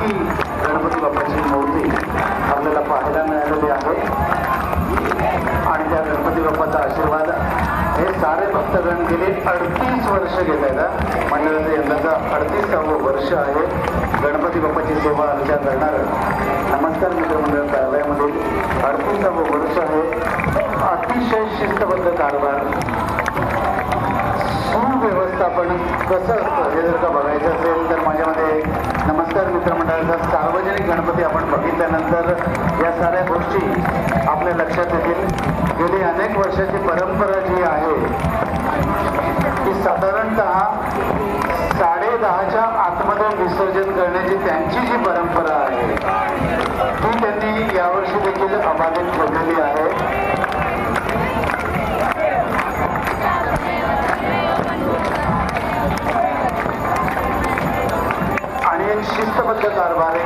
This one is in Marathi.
ही गणपती बाप्पाची मूर्ती आपल्याला पाहायला मिळालेली आहे. आणि त्या गणपती बाप्पाचा आशीर्वाद हे सारे भक्तगण गेले अडतीस वर्ष घेत आहेत मंडळाचं यंदाचं अडतीसावं वर्ष आहे. गणपती बाप्पाची सेवा अर्चा करणारं. नमस्कार मित्रमंडळ कार्यालयामधील अडतीसावं वर्ष आहे. अतिशय शिस्तबद्ध कारभार. सुव्यवस्थापन कसं असतं हे जर का बघायचं आपण या साऱ्या गोष्टी आपल्या लक्षात येतील. गेली अनेक वर्षाची परंपरा जी आहे ती साधारणतः साडे दहाच्या आतमध्ये विसर्जन करण्याची त्यांची जी परंपरा आहे ती त्यांनी यावर्षी देखील अबाधित ठेवलेली आहे. आणि शिस्तबद्ध कारभार